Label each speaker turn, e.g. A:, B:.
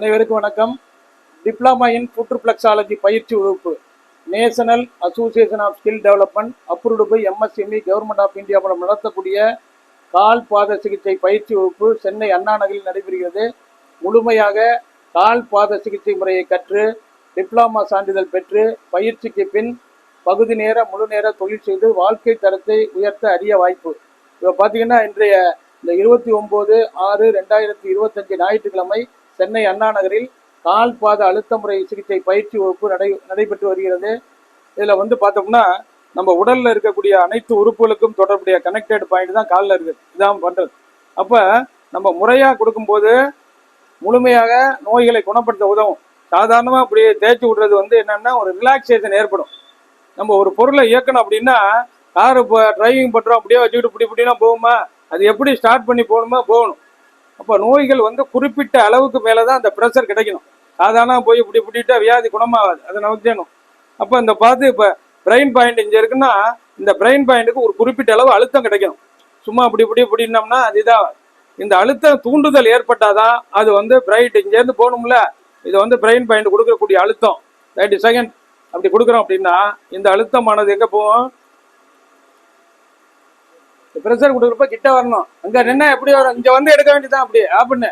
A: அனைவருக்கும் வணக்கம். Diploma in புற்றுப்ளக்ஸாலஜி பயிற்சி வகுப்பு. National Association of Skill Development approved by MSME Government of India மூலம் நடத்தக்கூடிய கால் பாத சிகிச்சை பயிற்சி வகுப்பு சென்னை அண்ணா நகரில் நடைபெறுகிறது. முழுமையாக கால் பாத சிகிச்சை முறையை கற்று டிப்ளமா சான்றிதழ் பெற்று பயிற்சிக்கு பின் பகுதி நேர முழு நேர தொழில் செய்து வாழ்க்கை தரத்தை உயர்த்த அரிய வாய்ப்பு. இப்போ பார்த்தீங்கன்னா இன்றைய இந்த இருபத்தி ஒம்பது ஆறு ரெண்டாயிரத்தி இருபத்தஞ்சு ஞாயிற்றுக்கிழமை சென்னை அண்ணா நகரில் கால் பாத அழுத்த முறை சிகிச்சை பயிற்சி வகுப்பு நடை நடைபெற்று வருகிறது. இதில் வந்து பார்த்தோம்னா நம்ம உடலில் இருக்கக்கூடிய அனைத்து உறுப்புகளுக்கும் தொடர்புடைய கனெக்டட் பாயிண்ட் தான் காலில் இருக்குது இதான் பண்ணுறது அப்போ நம்ம முறையாக கொடுக்கும்போது முழுமையாக நோய்களை குணப்படுத்த உதவும். சாதாரணமாக அப்படியே தேய்ச்சி விடுறது வந்து என்னென்னா ஒரு ரிலாக்ஸேஷன் ஏற்படும். நம்ம ஒரு பொருளை இயக்கணும் அப்படின்னா கார் இப்போ டிரைவிங் பண்ணுறோம் அப்படியே வச்சுக்கிட்டு இப்படி இப்படின்னா போகுமா? அது எப்படி ஸ்டார்ட் பண்ணி போகணுமா போகணும். அப்போ நோய்கள் வந்து குறிப்பிட்ட அளவுக்கு மேலே தான் அந்த ப்ரெஷர் கிடைக்கணும். சாதாரண போய் இப்படி இப்படிட்டா வியாதி குணமாகாது. அது நமக்கு வேணும் அப்போ இந்த பார்த்து இப்போ பிரெயின் பாயிண்ட் இங்கே இருக்குன்னா இந்த பிரெயின் பாயிண்ட்டுக்கு ஒரு குறிப்பிட்ட அளவு அழுத்தம் கிடைக்கணும். சும்மா இப்படி இப்படி இப்படின்னோம்னா அது இந்த அழுத்தம் தூண்டுதல் ஏற்பட்டாதான் அது வந்து பிரைட் இங்கேருந்து போகணும்ல. இது வந்து பிரெயின் பாயிண்ட் கொடுக்கக்கூடிய அழுத்தம். தேர்ட்டி செகண்ட் அப்படி கொடுக்குறோம் அப்படின்னா இந்த அழுத்தமானது எங்கே போகும்? ப்ரெஷர் கொடுக்குறப்ப கிட்ட வரணும். அங்கே நின்னா எப்படி வரும்? இங்கே வந்து எடுக்க வேண்டியதான் அப்படி ஆப்புன்னு